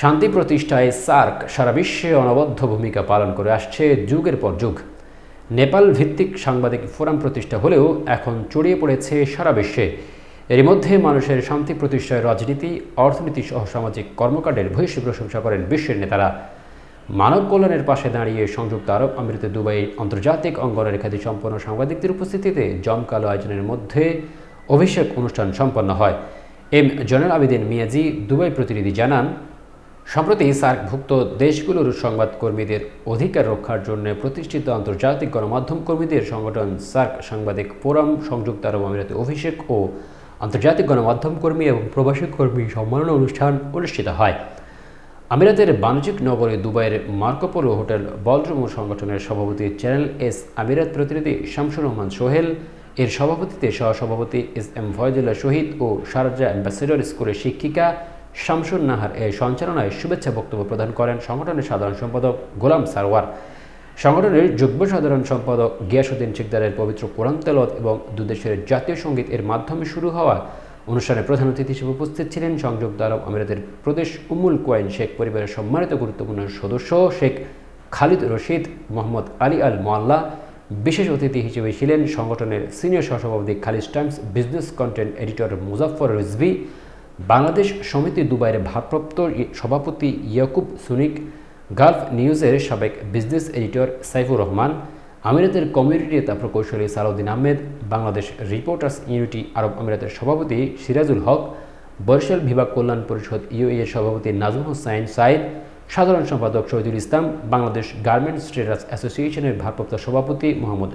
শান্তি প্রতিষ্ঠায় সার্ক সারা বিশ্বে অনবদ্য ভূমিকা পালন করে আসছে যুগের পর যুগ। নেপাল ভিত্তিক সাংবাদিক ফোরাম প্রতিষ্ঠা হলেও এখন ছড়িয়ে পড়েছে সারা বিশ্বে। এর মধ্যে মানুষের শান্তি প্রতিষ্ঠায় রাজনীতি, অর্থনীতি সহ সামাজিক কর্মকাণ্ডের ভূয়সী প্রশংসা করেন বিশ্বের নেতারা। মানব কল্যাণের পাশে দাঁড়িয়ে সংযুক্ত আরব আমিরাতে দুবাই আন্তর্জাতিক অঙ্গনের খ্যাতি সম্পন্ন সাংবাদিকদের উপস্থিতিতে জমকালো আয়োজনের মধ্যে অভিষেক অনুষ্ঠান সম্পন্ন হয়। এম জয়নাল আবেদিন মিয়াজি দুবাই প্রতিনিধি জানান সম্প্রতি সার্কভুক্ত দেশগুলোর সংবাদকর্মীদের অধিকার রক্ষার জন্য প্রতিষ্ঠিত আন্তর্জাতিক গণমাধ্যম কর্মীদের সংগঠন সার্ক সাংবাদিক ফোরাম সংযুক্ত আরব আমিরাতে অভিষেক ও আন্তর্জাতিক গণমাধ্যম কর্মী এবং প্রবাসী কর্মী সম্মাননা অনুষ্ঠান অনুষ্ঠিত হয়। আমিরাতের বাণিজ্যিক নগরে দুবাইয়ের মার্কোপোলো হোটেল বলরুম সংগঠনের সভাপতি চ্যানেল এস আমিরাত প্রতিনিধি শামসুর রহমান সোহেল, এর সভাপতিতে সহসভাপতি এস এম ফয়জুল্লাহ শহীদ ও শারজা অ্যাম্বাসেডর স্কুলের শিক্ষিকা শামসুন নাহার এর সঞ্চালনায় শুভেচ্ছা বক্তব্য প্রদান করেন সংগঠনের সাধারণ সম্পাদক গোলাম সারওয়ার। সংগঠনের যুগ্ম সাধারণ সম্পাদক গিয়াসুদ্দিন শিকদারের পবিত্র কোরআন তেলত এবং দুদেশের জাতীয় সংগীত এর মাধ্যমে শুরু হওয়া অনুষ্ঠানে প্রধান অতিথি হিসেবে উপস্থিত ছিলেন সংযুক্ত আরব আমিরাতের প্রদেশ উমুল কোয়েন শেখ পরিবারের সম্মানিত গুরুত্বপূর্ণ সদস্য শেখ খালিদ রশিদ মোহাম্মদ আলী আল মোয়াল্লা। বিশেষ অতিথি হিসেবে ছিলেন সংগঠনের সিনিয়র সহসভাপতি Khaleej Times, business content editor Muzaffar Rizvi. Bangladesh সমিতি দুবাইয়ের ভারপ্রাপ্ত সভাপতি ইয়াকুব সুনিক, গালফ নিউজের সাবেক বিজনেস এডিটর সাইফুর রহমান, আমিরাতের কমিউনিটি নেতা প্রকৌশলী সালাউদ্দিন আহমেদ, বাংলাদেশ রিপোর্টার্স ইউনিটি আরব আমিরাতের সভাপতি সিরাজুল হক, বরিশাল বিভাগ কল্যাণ পরিষদ ইউএ সভাপতি নাজম হোসাইন সাইদ, সাধারণ সম্পাদক শহীদুল ইসলাম, বাংলাদেশ গার্মেন্টস ট্রেডার্স অ্যাসোসিয়েশনের ভারপ্রাপ্ত সভাপতি মোহাম্মদ